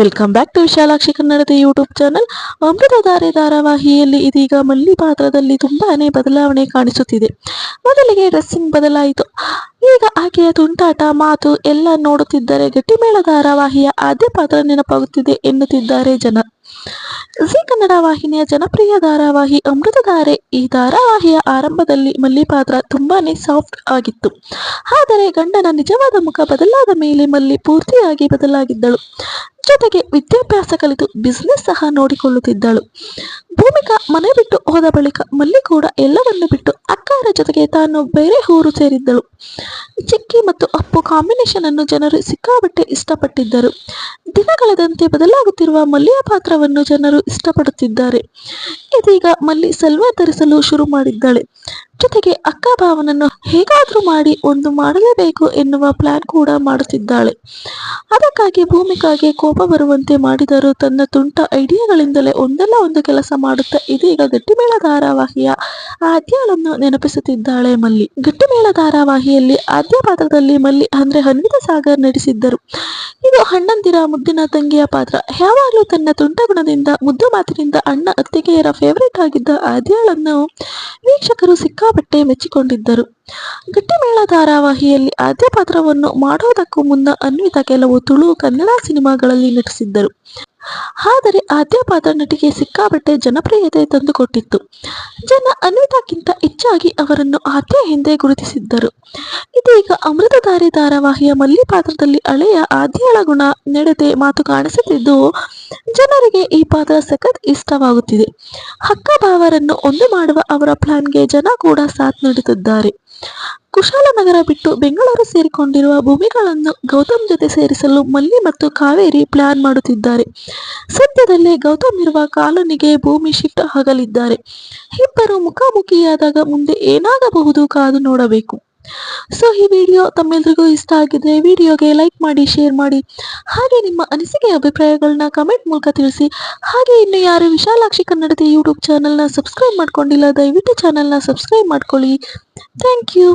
Welcome back to Vishalakshi ಕನ್ನಡದ YouTube channel Amruthadhaare ಧಾರಾವಾಹಿಯಲ್ಲಿ ಇದೀಗ ಮಲ್ಲಿ ಪಾತ್ರದಲ್ಲಿ ತುಂಬಾನೇ ಬದಲಾವಣೆ ಕಾಣಿಸುತ್ತಿದೆ. ಮೊದಲಿಗೆ ಡ್ರೆಸ್ಸಿಂಗ್ ಬದಲಾಯಿತು. ಈಗ ಆಕೆಯ ತುಂಟಾಟ, ಮಾತು ಎಲ್ಲ ನೋಡುತ್ತಿದ್ದರೆ ಗಟ್ಟಿಮೇಳ ಧಾರಾವಾಹಿಯ ಆದ್ಯ ಪಾತ್ರ ನೆನಪಾಗುತ್ತಿದೆ ಎನ್ನುತ್ತಿದ್ದಾರೆ ಜನ. ಜಿ ಕನ್ನಡ ವಾಹಿನಿಯ ಜನಪ್ರಿಯ ಧಾರಾವಾಹಿ ಅಮೃತಧಾರೆ ಈ ಧಾರಾವಾಹಿಯ ಆರಂಭದಲ್ಲಿ ಮಲ್ಲಿ ಪಾತ್ರ ತುಂಬಾನೇ ಸಾಫ್ಟ್ ಆಗಿತ್ತು. ಆದರೆ ಗಂಡನ ನಿಜವಾದ ಮುಖ ಬದಲಾದ ಮೇಲೆ ಮಲ್ಲಿ ಪೂರ್ತಿಯಾಗಿ ಬದಲಾಗಿದ್ದಳು. ಜೊತೆಗೆ ವಿದ್ಯಾಭ್ಯಾಸ ಕಲಿತು ಬಿಸ್ನೆಸ್ ಸಹ ನೋಡಿಕೊಳ್ಳುತ್ತಿದ್ದಳು. ಭೂಮಿಕಾ ಮನೆ ಬಿಟ್ಟು ಹೋದ ಬಳಿಕ ಮಲ್ಲಿ ಕೂಡ ಎಲ್ಲವನ್ನು ಬಿಟ್ಟು ಅಕ್ಕಾರ ಜೊತೆಗೆ ತಾನು ಬೇರೆ ಊರು ಸೇರಿದ್ದಳು. ಚಿಕ್ಕಿ ಮತ್ತು ಕಾಂಬಿನೇಷನ್ ಅನ್ನು ಜನರು ಸಿಕ್ಕಾಬಟ್ಟೆ ಇಷ್ಟಪಟ್ಟಿದ್ದರು. ದಿನಗಳದಂತೆ ಬದಲಾಗುತ್ತಿರುವ ಮಲ್ಲಿಯ ಪಾತ್ರವನ್ನು ಜನರು ಇಷ್ಟಪಡುತ್ತಿದ್ದಾರೆ. ಇದೀಗ ಮಲ್ಲಿ ಸಲ್ವಾರ್ ಧರಿಸಲು ಶುರು ಮಾಡಿದ್ದಾಳೆ. ಜೊತೆಗೆ ಅಕ್ಕ ಭಾವನನ್ನು ಹೇಗಾದ್ರೂ ಮಾಡಿ ಒಂದು ಮಾಡಲೇಬೇಕು ಎನ್ನುವ ಪ್ಲಾನ್ ಕೂಡ ಮಾಡುತ್ತಿದ್ದಾಳೆ. ಅದಕ್ಕಾಗಿ ಭೂಮಿಕಾಗೆ ಕೋಪ ಬರುವಂತೆ ಮಾಡಿದರೂ ತನ್ನ ತುಂಟ ಐಡಿಯಾಗಳಿಂದಲೇ ಒಂದಲ್ಲ ಒಂದು ಕೆಲಸ ಮಾಡುತ್ತಾ ಇದೀಗ ಗಟ್ಟಿಮೇಳ ಧಾರಾವಾಹಿಯ ಆದ್ಯಳನ್ನು ನೆನಪಿಸುತ್ತಿದ್ದಾಳೆ ಮಲ್ಲಿ. ಗಟ್ಟಿಮೇಳ ಧಾರಾವಾಹಿಯಲ್ಲಿ ಆದ್ಯ ಪಾತ್ರದಲ್ಲಿ ಮಲ್ಲಿ ಅಂದ್ರೆ ಅನ್ವಿತಾ ಸಾಗರ್ ನಡೆಸಿದ್ದರು ಇದು ಅಣ್ಣಂದಿರ ಮುದ್ದಿನ ತಂಗಿಯ ಪಾತ್ರ. ಯಾವಾಗಲೂ ತನ್ನ ತುಂಟ ಗುಣದಿಂದ, ಮುದ್ದು ಮಾತಿನಿಂದ ಅಣ್ಣ ಅತ್ತಿಗೆಯರ ಫೇವರೇಟ್ ಆಗಿದ್ದ ಆದ್ಯಾಳನ್ನು ವೀಕ್ಷಕರು ಸಿಕ್ಕಾಪಟ್ಟೆ ಮೆಚ್ಚಿಕೊಂಡಿದ್ದರು. ಗಟ್ಟಿಮೇಳ ಧಾರಾವಾಹಿಯಲ್ಲಿ ಆದ್ಯ ಪಾತ್ರವನ್ನು ಮಾಡೋದಕ್ಕೂ ಮುನ್ನ ಅನ್ವಿತಾ ಕೆಲವು ತುಳು ಕನ್ನಡ ಸಿನಿಮಾಗಳಲ್ಲಿ ನಟಿಸಿದ್ದರು. ಆದರೆ ಆದ್ಯ ಪಾತ್ರ ನಟಿಗೆ ಸಿಕ್ಕಾಬಟ್ಟೆ ಜನಪ್ರಿಯತೆ ತಂದುಕೊಟ್ಟಿತ್ತು. ಜನ ಅನಿತಾಕ್ಕಿಂತ ಹೆಚ್ಚಾಗಿ ಅವರನ್ನು ಆದ್ಯ ಹಿಂದೆ ಗುರುತಿಸಿದ್ದರು. ಇದೀಗ ಅಮೃತಧಾರಿ ಧಾರಾವಾಹಿಯ ಮಲ್ಲಿ ಪಾತ್ರದಲ್ಲಿ ಹಳೆಯ ಆದ್ಯಳ ಗುಣ ನಡತೆ ಮಾತು ಕಾಣಿಸುತ್ತಿದ್ದು, ಜನರಿಗೆ ಈ ಪಾತ್ರ ಸಖತ್ ಇಷ್ಟವಾಗುತ್ತಿದೆ. ಅಕ್ಕ ಭಾವರನ್ನು ಒಂದು ಮಾಡುವ ಅವರ ಪ್ಲಾನ್ಗೆ ಜನ ಕೂಡ ಸಾಥ್ ನೀಡುತ್ತಿದ್ದಾರೆ. ಕುಶಾಲನಗರ ಬಿಟ್ಟು ಬೆಂಗಳೂರು ಸೇರಿಕೊಂಡಿರುವ ಭೂಮಿಗಳನ್ನು ಗೌತಮ್ ಜೊತೆ ಸೇರಿಸಲು ಮಲ್ಲಿ ಮತ್ತು ಕಾವೇರಿ ಪ್ಲಾನ್ ಮಾಡುತ್ತಿದ್ದಾರೆ. ಸದ್ಯದಲ್ಲೇ ಗೌತಮ್ ಇರುವ ಕಾಲೋನಿಗೆ ಭೂಮಿ ಶಿಫ್ಟ್ ಆಗಲಿದ್ದಾರೆ. ಇಬ್ಬರು ಮುಖಾಮುಖಿಯಾದಾಗ ಮುಂದೆ ಏನಾಗಬಹುದು ಕಾದು ನೋಡಬೇಕು. ಸೊ ಈ ವಿಡಿಯೋ ತಮ್ಮೆಲ್ರಿಗೂ ಇಷ್ಟ ಆಗಿದ್ರೆ ವಿಡಿಯೋಗೆ ಲೈಕ್ ಮಾಡಿ, ಶೇರ್ ಮಾಡಿ. ಹಾಗೆ ನಿಮ್ಮ ಅನಿಸಿಕೆ ಅಭಿಪ್ರಾಯಗಳನ್ನ ಕಮೆಂಟ್ ಮೂಲಕ ತಿಳಿಸಿ. ಹಾಗೆ ಇನ್ನು ಯಾರು ವಿಶಾಲಾಕ್ಷಿ ಕನ್ನಡದ ಯೂಟ್ಯೂಬ್ ಚಾನಲ್ನ ಸಬ್ಸ್ಕ್ರೈಬ್ ಮಾಡ್ಕೊಂಡಿಲ್ಲ, ದಯವಿಟ್ಟು ಚಾನಲ್ನ ಸಬ್ಸ್ಕ್ರೈಬ್ ಮಾಡ್ಕೊಳ್ಳಿ. Thank you